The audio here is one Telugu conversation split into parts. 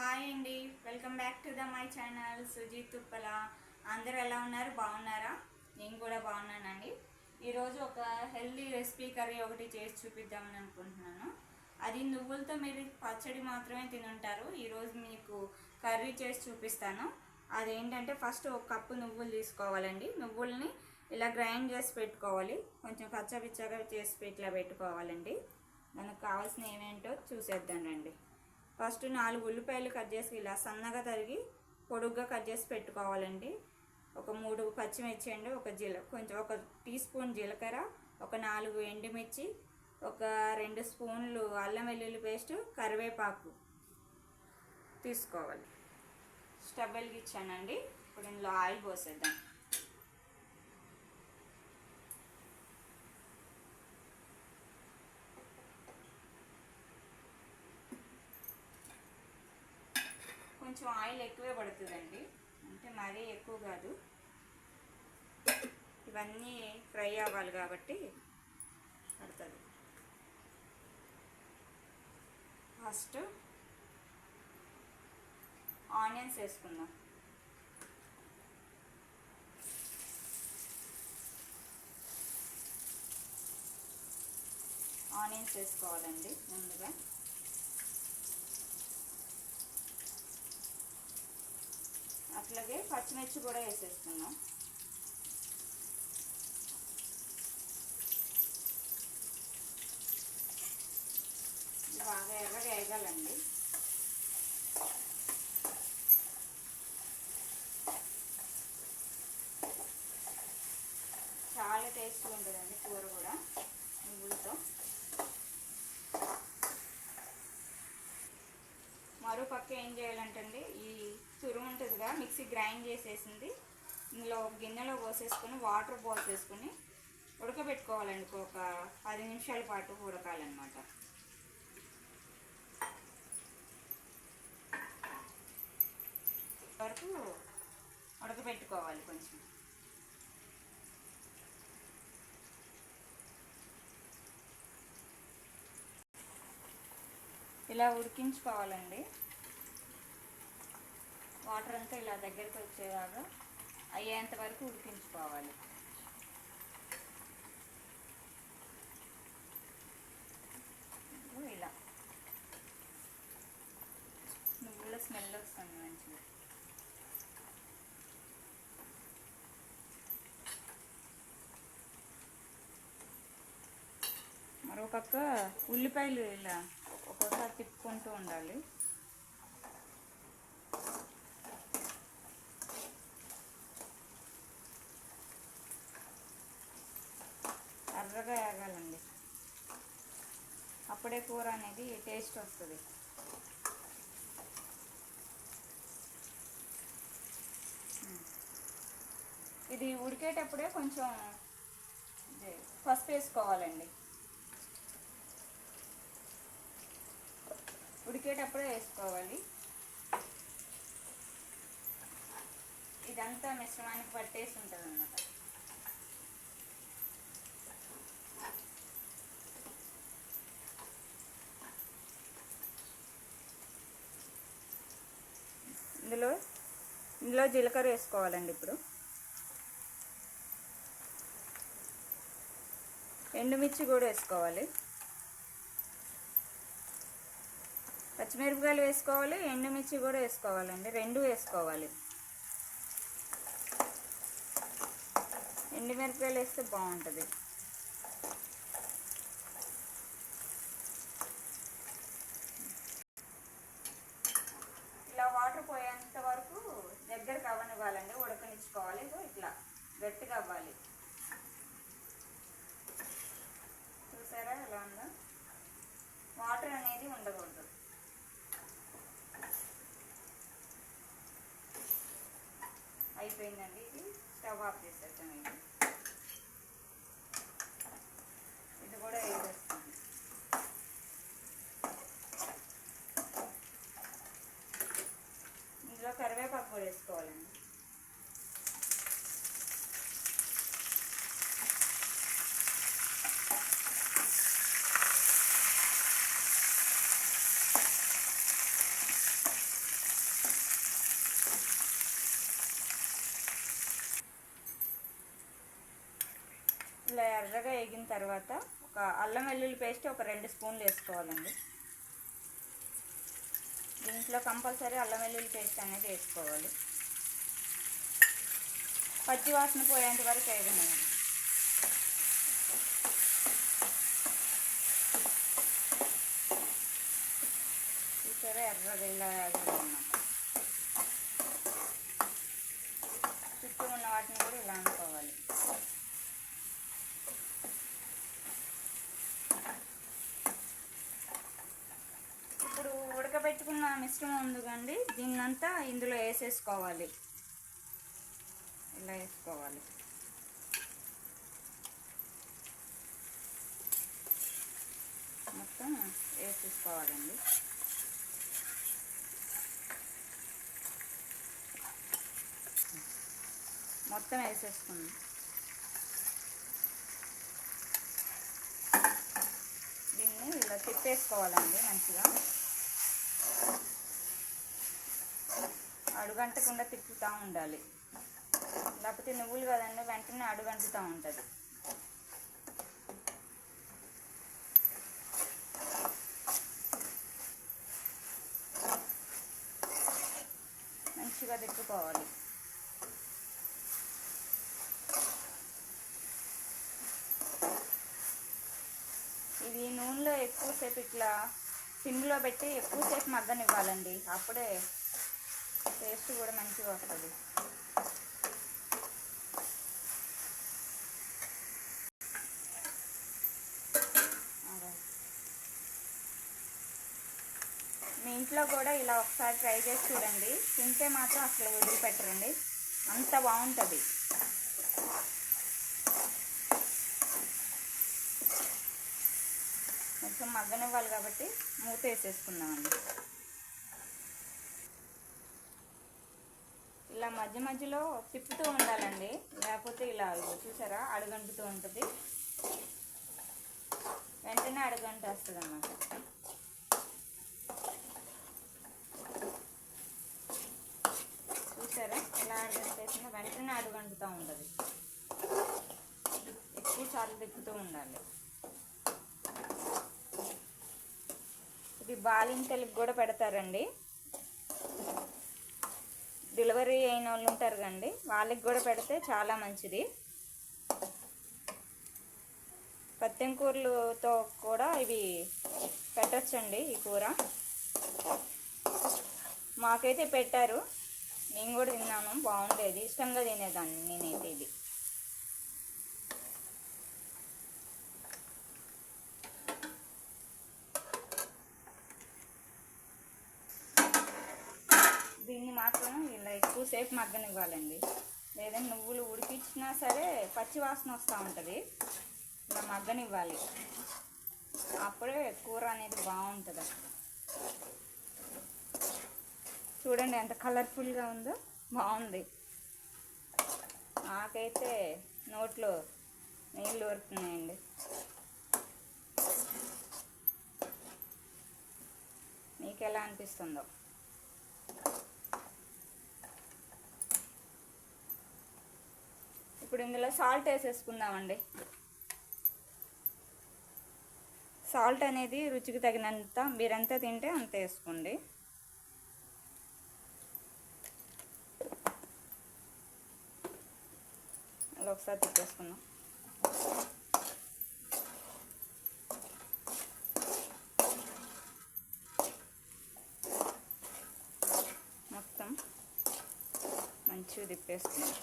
హాయ్ అండి. Welcome back to the my channel Sujith Thuppala. అందరూ ఎలా ఉన్నారు? బాగున్నారా? నేను కూడా బాగున్నానండి. ఈరోజు ఒక హెల్దీ రెసిపీ కర్రీ ఒకటి చేసి చూపిద్దామని అనుకుంటున్నాను. అది నువ్వులతో మీరు పచ్చడి మాత్రమే తినుంటారు. ఈరోజు మీకు కర్రీ చేసి చూపిస్తాను. అదేంటంటే ఫస్ట్ ఒక కప్పు నువ్వులు తీసుకోవాలండి. నువ్వుల్ని ఇలా గ్రైండ్ చేసి పెట్టుకోవాలి. కొంచెం కచ్చపిచ్చగా చేసి ఇట్లా పెట్టుకోవాలండి. మనకు కావాల్సిన ఏమేంటో చూసేద్దాం రండి. ఫస్ట్ నాలుగు ఉల్లిపాయలు కట్ చేసి ఇలా సన్నగా తరిగి పొడుగ్గా కట్ చేసి పెట్టుకోవాలండి. ఒక మూడు పచ్చిమిర్చి అండి ఒక జీల కొంచెం ఒక టీ స్పూన్ జీలకర్ర ఒక నాలుగు ఎండుమిర్చి ఒక రెండు స్పూన్లు అల్లం వెల్లుల్లి పేస్ట్ కరివేపాకు తీసుకోవాలి. స్టవ్ వెలిగించానండి. ఇప్పుడు ఇందులో ఆయిల్ పోసేద్దాం. కొంచెం ఆయిల్ ఎక్కువే పడుతుందండి. అంటే మరీ ఎక్కువ కాదు. ఇవన్నీ ఫ్రై అవ్వాలి కాబట్టి పడుతుంది. ఫస్ట్ ఆనియన్స్ వేసుకుందాం. ఆనియన్స్ వేసుకోవాలండి ముందుగా. అట్లాగే పచ్చిమిర్చి కూడా వేసేస్తున్నాం. బాగా ఎర్రగా వేగాలండి. చాలా టేస్ట్ ఉంటుందండి కూర కూడా నువ్వులతో మరో పక్క ఏం చేయాలంటే ఈ తురుము ఉంటుందిగా మిక్సీ గ్రైండ్ చేసేసింది. ఇందులో గిన్నెలో పోసేసుకొని వాటర్ పోసేసుకొని ఉడకబెట్టుకోవాలండి. ఒక పది నిమిషాల పాటు ఉడకాలన్నమాట. వరకు ఉడకబెట్టుకోవాలి కొంచెం. ఇలా ఉడికించుకోవాలండి. వాటర్ అంతా ఇలా దగ్గరికి వచ్చేలాగా అయ్యేంత వరకు ఉడికించుకోవాలి. ఇలా. నువ్వుల స్మెల్ వస్తుంది మంచిగా. మరో పక్క ఉల్లిపాయలు ఇలా ఒక్కోసారి తిప్పుకుంటూ ఉండాలి. ఎర్రగా వేగాలండి అప్పుడే కూర అనేది టేస్ట్ వస్తుంది. ఇది ఉడికేటప్పుడే కొంచెం పసుపు వేసుకోవాలండి ఉడికేటప్పుడే వేసుకోవాలి. ఇదంతా మిశ్రమానికి పట్టేసి ఉంటుంది అన్నమాట ఇందులో ఇందులో జీలకర్ర వేసుకోవాలండి ఇప్పుడు. ఎండుమిర్చి కూడా వేసుకోవాలి. పచ్చిమిరపకాయలు వేసుకోవాలి ఎండుమిర్చి కూడా వేసుకోవాలండి. రెండు వేసుకోవాలి. ఎండుమిరపకాయలు వేస్తే బాగుంటుంది. ఇలా వాటర్ పోయేంత వరకు దగ్గరకు అవ్వనివ్వాలండి ఉడకనిచ్చుకోవాలి. ఇట్లా గట్టిగా అవ్వాలి. చూసారా ఎలా ఉందో? వాటర్ అనేది ఉండకూడదు. అయిపోయిందండి ఇది. స్టవ్ ఆఫ్ చేసేస్తాం ఇది. ఇది కూడా వేసేస్తాం ఇందులో కరివేపాకు కూడా వేసుకోవాలండి ఎర్రగా వేగిన తర్వాత ఒక అల్లం వెల్లుల్లి పేస్ట్ ఒక రెండు స్పూన్లు వేసుకోవాలండి. దీంట్లో కంపల్సరీ అల్లం వెల్లుల్లి పేస్ట్ అనేది వేసుకోవాలి. పచ్చి వాసన పోయేంత వరకు వేగనండి చూసారా ఎర్రగా ఇలా వేగనున్నాం చుట్టూ ఉన్న వాటిని కూడా ఇలా అనుకోవాలి ఇప్పుడు ఉడకబెట్టుకున్న మిశ్రమం ఉంది కండి దీన్నంతా ఇందులో వేసేసుకోవాలి. ఇలా వేసుకోవాలి. మొత్తం వేసేసుకోవాలండి. మొత్తం వేసేసుకుందాం. దీన్ని ఇలా తిప్పేసుకోవాలండి మంచిగా. అడుగంటకుండా తిప్పుతూ ఉండాలి. లేకపోతే నువ్వులు కదండి వెంటనే అడుగంటుతూ ఉంటుంది. మంచిగా తిప్పుకోవాలి. ఇది నూనెలో ఎక్కువసేపు ఇట్లా సిమ్లో పెట్టి ఎక్కువసేపు మగ్గనివ్వాలండి. అప్పుడే టేస్ట్ కూడా మంచిగా వస్తుంది. మీ ఇంట్లో కూడా ఇలా ఒకసారి ట్రై చేసి చూడండి. తింటే మాత్రం అసలు వదిలిపెట్టరండి. అంత బాగుంటుంది. కొంచెం మగ్గనివ్వాలి కాబట్టి మూత వేసేసుకుందామండి. ఇలా మధ్య మధ్యలో తిప్పుతూ ఉండాలండి. లేకపోతే ఇలా చూసారా? అడుగంటుతూ ఉంటుంది. వెంటనే అడుగంట వస్తుంది అన్నమాట చూసారా? ఎలా అడుగంటేసిన వెంటనే అడుగంటుతూ ఉంటుంది. ఎక్కువ సార్లు తిప్పుతూ ఉండాలి. ఇది బాలింతలకు కూడా పెడతారండి. డెలివరీ అయిన వాళ్ళు ఉంటారు కండి వాళ్ళకి కూడా పెడితే చాలా మంచిది. పత్తెం కూరలతో కూడా ఇవి పెట్టచ్చండి ఈ కూర. మాకైతే పెట్టారు నేను కూడా తిన్నాము బాగుండేది ఇష్టంగా తినేదాన్ని నేనైతే ఇది దీన్ని మాత్రం ఇలా ఎక్కువసేపు మగ్గనివ్వాలండి. లేదంటే నువ్వులు ఉడికించినా సరే పచ్చి వాసన వస్తూ ఉంటుంది. ఇలా మగ్గనివ్వాలి. అప్పుడే కూర అనేది బాగుంటుంది. చూడండి ఎంత కలర్ఫుల్గా ఉందో. బాగుంది. నాకైతే నోట్లో నీళ్ళు ఊరుతున్నాయండి. మీకు ఎలా అనిపిస్తుందో. ఇప్పుడు ఇందులో సాల్ట్ వేసేసుకుందామండి. సాల్ట్ అనేది రుచికి తగినంత మీరెంత తింటే అంత వేసుకోండి. అలా ఒకసారి తిప్పేసుకుందాం. మొత్తం మంచిగా తిప్పేసుకుందాం.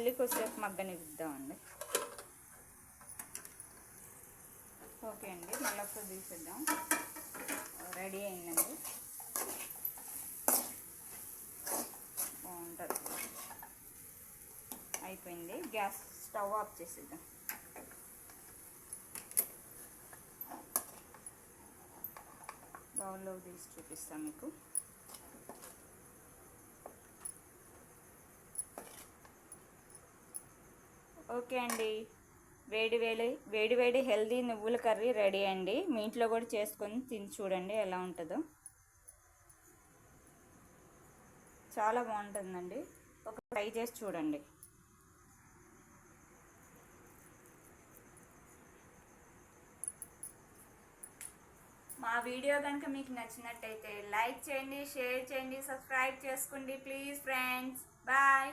మళ్ళీ కొద్దిసేపు మగ్గనిద్దామండి ఓకే అండి మళ్ళీ ఒకసారి తీసేద్దాం. రెడీ అయిందండి. బాగుంటుంది. అయిపోయింది. గ్యాస్ స్టవ్ ఆఫ్ చేసేద్దాం. బౌల్లో తీసి చూపిస్తాను మీకు. ఓకే అండి. వేడి వేడి వేడి వేడి హెల్దీ నువ్వుల కర్రీ రెడీ అండి. మీ ఇంట్లో కూడా చేసుకొని తిని చూడండి ఎలా ఉంటుందో. చాలా బాగుంటుందండి. ఒక ట్రై చేసి చూడండి. మా వీడియో కనుక మీకు నచ్చినట్టయితే లైక్ చేయండి షేర్ చేయండి సబ్స్క్రైబ్ చేసుకోండి ప్లీజ్ ఫ్రెండ్స్. బాయ్.